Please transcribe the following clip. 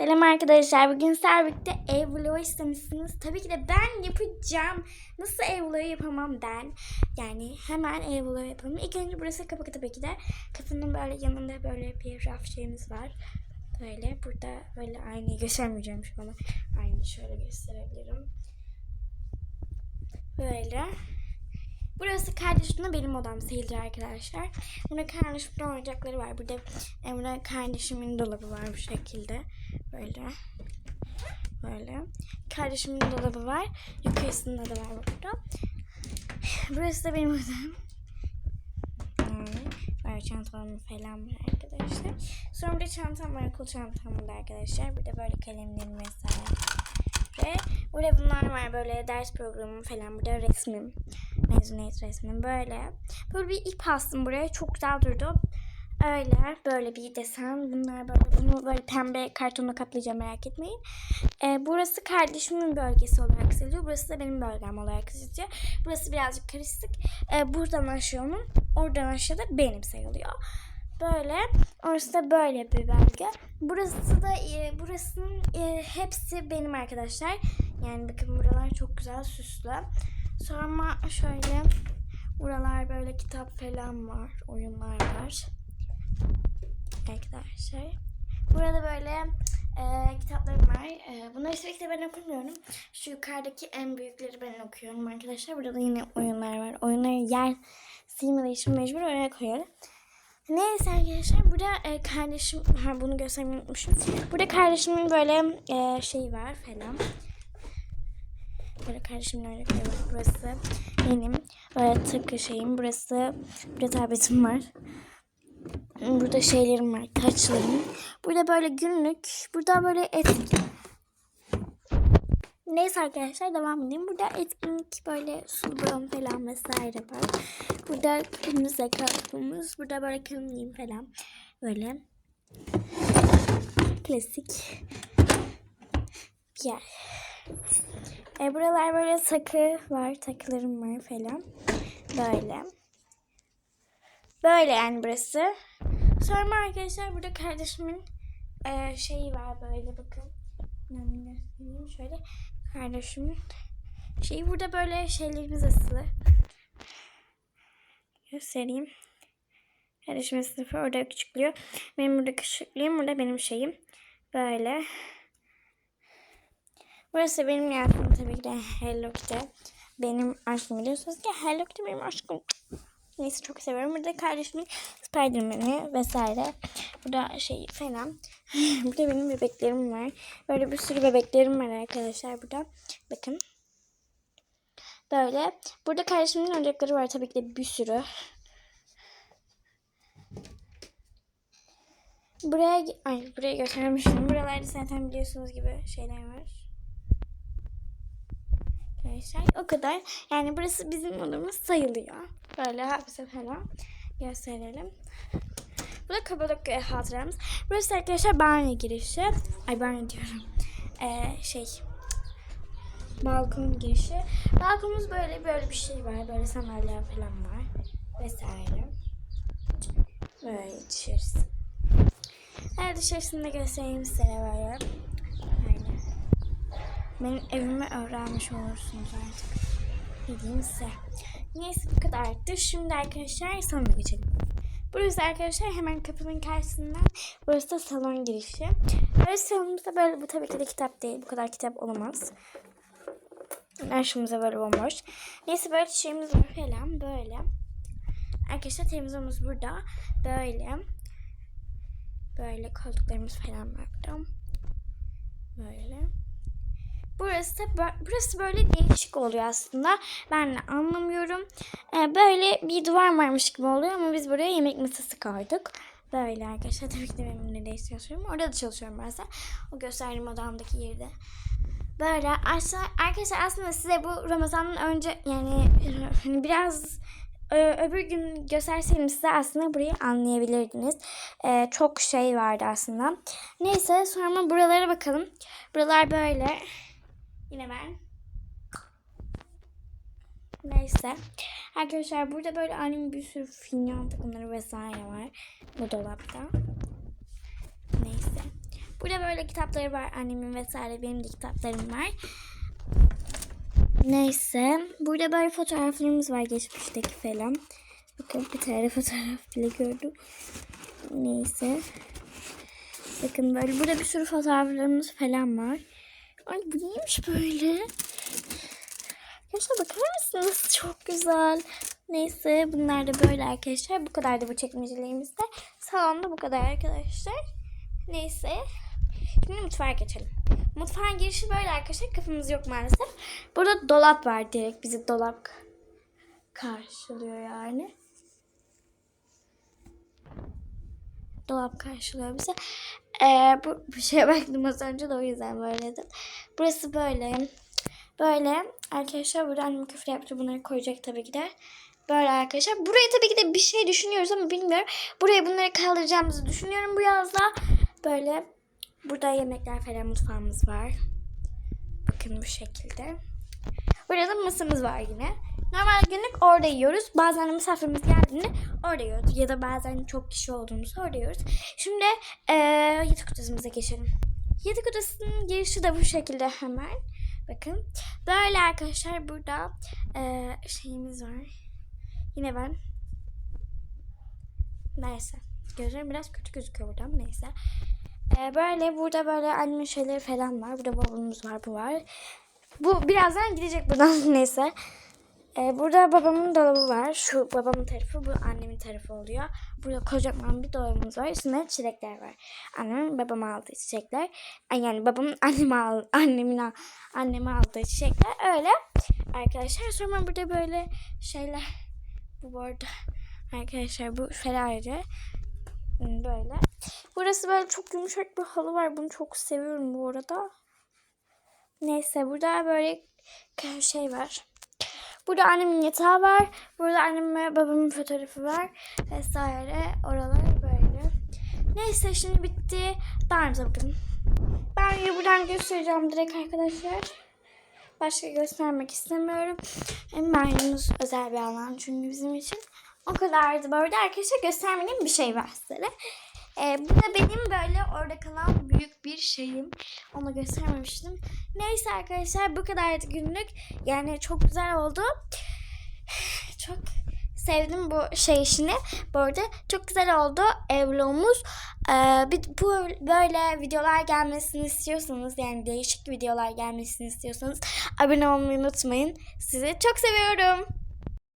Selam arkadaşlar. Bugün sizlerle birlikte ev vlogu istemişsiniz. Tabii ki de ben yapacağım. Nasıl ev vlogu yapamam ben. Yani hemen ev vlogu yapalım. İlk önce burası kapı tabii ki de. Kapının böyle yanında böyle bir raf şeyimiz var. Böyle burada böyle aynayı göstermeyeceğim şu an. Aynayı şöyle gösterebilirim. Böyle. Burası kardeşimle benim odam sayılır arkadaşlar. Burada kardeşimin oyuncakları var. Burada e, burada kardeşimin dolabı var bu şekilde. Böyle. Böyle. Kardeşimin dolabı var. Yukarısında da var burada. Burası da benim odam. Böyle çantalarım falan var arkadaşlar. Sonra burada çantam var. Okul çantam var arkadaşlar. Burada böyle kalemlerim vesaire. Ve burada bunlar var böyle ders programı falan. Burada resmim. Mezuniyet resmim böyle. Böyle bir ip astım buraya. Çok güzel durdu. Öyle böyle bir desen. Bunlar böyle bunu böyle pembe kartonla kaplayacağım merak etmeyin. Ee, burası kardeşimin bölgesi olarak sayılıyor. Burası da benim bölgem olarak sayılıyor. Burası birazcık karışık. Ee, buradan aşağı onun. Oradan aşağıda benim sayılıyor. Böyle. Orası da böyle bir bölge. Burası da e, burasının e, hepsi benim arkadaşlar. Yani bakın buralar çok güzel süslü. Sonra şöyle buralar böyle kitap falan var. Oyunlar var. Arkadaşlar. Burada böyle e, kitaplarım var. E, bunları sürekli ben okumuyorum. Şu yukarıdaki en büyükleri ben okuyorum arkadaşlar. Burada da yine oyunlar var. Oyunları yer sığmadığı için mecbur oraya koyuyorum. Neyse arkadaşlar burada e, kardeşim ha bunu göstermeyi unutmuşum. Burada kardeşimin böyle e, şeyi var falan. Böyle kardeşimin öyle var. Burası benim böyle takı şeyim. Burası burada tabletim var. Burada şeylerim var. Taçlarım. Burada böyle günlük. Burada böyle eski. Neyse arkadaşlar devam edeyim. Burada etkinlik böyle sunum falan vesaire var. Burada kırmızı kapımız. Burada böyle kırmızıyım falan. Böyle. Klasik. Bir yer. E, buralar böyle takı var. Takılarım var falan. Böyle. Böyle yani burası. Sonra arkadaşlar burada kardeşimin e, şeyi var böyle bakın. Şöyle. Kardeşimin şeyi burada böyle şeylerimiz asılı. Göstereyim. Kardeşimin sınıfı orada küçüklüyor. Benim burada küçüklüğüm. Burada benim şeyim. Böyle. Burası benim yazdım tabii ki de Hello Kitty. Benim aşkım biliyorsunuz ki Hello Kitty benim aşkım. Neyse çok seviyorum. Burada kardeşimin Spiderman'i vesaire. Burada şey falan. burada benim bebeklerim var. Böyle bir sürü bebeklerim var arkadaşlar burada. Bakın. Böyle. Burada kardeşimin oyuncakları var tabii ki de bir sürü. Buraya ay buraya göstermişim. Buralarda zaten biliyorsunuz gibi şeyler var. Arkadaşlar o kadar. Yani burası bizim odamız sayılıyor. Böyle hapse falan gösterelim. Bu da Kapadokya hatıramız. Burası arkadaşlar banyo girişi. Ay banyo diyorum. Ee, şey balkon girişi. Balkonumuz böyle böyle bir şey var. Böyle sandalye falan var. Vesaire. Böyle dışarısı. Her dışarısında göstereyim size böyle. Böyle. Benim evimi öğrenmiş olursunuz artık. Dediğim size. Neyse bu kadardı. Şimdi arkadaşlar salona geçelim. Burası arkadaşlar hemen kapının karşısından. Burası da salon girişi. Böyle salonumuzda böyle bu tabii ki de kitap değil. Bu kadar kitap olamaz. Aşımıza böyle bomboş. Neyse böyle şeyimiz var falan böyle. Arkadaşlar televizyonumuz burada. Böyle. Böyle koltuklarımız falan var burada. Böyle. Burası burası böyle değişik oluyor aslında. Ben de anlamıyorum. Ee, böyle bir duvar varmış gibi oluyor ama biz buraya yemek masası koyduk. Böyle arkadaşlar tabii ki de benim de çalışıyorum. Orada da çalışıyorum bazen. O gösterdiğim odamdaki yerde. Böyle aşağı, arkadaşlar aslında size bu Ramazan'dan önce yani biraz öbür gün gösterseydim size aslında burayı anlayabilirdiniz. Ee, çok şey vardı aslında. Neyse sonra buralara bakalım. Buralar böyle. Yine ben. Neyse. Arkadaşlar burada böyle annemin bir sürü finyan takımları vesaire var. Bu dolapta. Neyse. Burada böyle kitapları var. Annemin vesaire benim de kitaplarım var. Neyse. Burada böyle fotoğraflarımız var geçmişteki falan. Bakın bir tane fotoğraf bile gördüm. Neyse. Bakın böyle burada bir sürü fotoğraflarımız falan var. Ay bu neymiş böyle? Arkadaşlar bakar mısınız? Çok güzel. Neyse bunlar da böyle arkadaşlar. Bu kadar da bu çekmecelerimizde. Salonda bu kadar arkadaşlar. Neyse. Şimdi mutfağa geçelim. Mutfağın girişi böyle arkadaşlar. Kapımız yok maalesef. Burada dolap var direkt. Bizi dolap karşılıyor yani. Dolap karşılıyor bize. Ee, bu bir şeye baktım az önce de o yüzden böyle dedim. Burası böyle. Böyle arkadaşlar burada annem küfür yaptı. Bunları koyacak tabii ki de. Böyle arkadaşlar. Buraya tabii ki de bir şey düşünüyoruz ama bilmiyorum. Buraya bunları kaldıracağımızı düşünüyorum bu yazda. Böyle burada yemekler falan mutfağımız var. Bakın bu şekilde. Burada da masamız var yine. Normal günlük orada yiyoruz. Bazen misafirimiz geldiğinde orada yiyoruz. Ya da bazen çok kişi olduğumuzda orada yiyoruz. Şimdi eee yatak odasımıza geçelim. Yatak odasının girişi de bu şekilde hemen. Bakın. Böyle arkadaşlar burada eee, şeyimiz var. Yine ben. Neyse. Gözlerim biraz kötü gözüküyor burada ama neyse. Eee, böyle burada böyle annemin şeyleri falan var. Burada babamız var bu var. Bu birazdan gidecek buradan neyse. Ee, burada babamın dolabı var. Şu babamın tarafı, bu annemin tarafı oluyor. Burada kocaman bir dolabımız var. Üstünde çilekler var. Annemin babama aldığı çiçekler. Yani babamın anneme al, annemin anneme aldığı çiçekler. Öyle. Arkadaşlar sonra burada böyle şeyler. Bu bu arada arkadaşlar bu Ferrari. Hmm, Böyle. Burası böyle çok yumuşak bir halı var. Bunu çok seviyorum bu arada. Neyse burada böyle şey var. Burada annemin yatağı var. Burada annem ve babamın fotoğrafı var. Vesaire. Oralar böyle. Neyse şimdi bitti. Dağınıza bakın. Ben buradan göstereceğim direkt arkadaşlar. Başka göstermek istemiyorum. Hem banyomuz özel bir alan çünkü bizim için. O kadardı. Arada arkadaşlar göstermediğim bir şey var size. Ee, bu da benim böyle orada kalan büyük bir şeyim. Onu göstermemiştim. Neyse arkadaşlar bu kadardı günlük. Yani çok güzel oldu. Çok sevdim bu şey işini. Bu arada çok güzel oldu evlogumuz. Ee, bu böyle videolar gelmesini istiyorsanız yani değişik videolar gelmesini istiyorsanız abone olmayı unutmayın. Sizi çok seviyorum.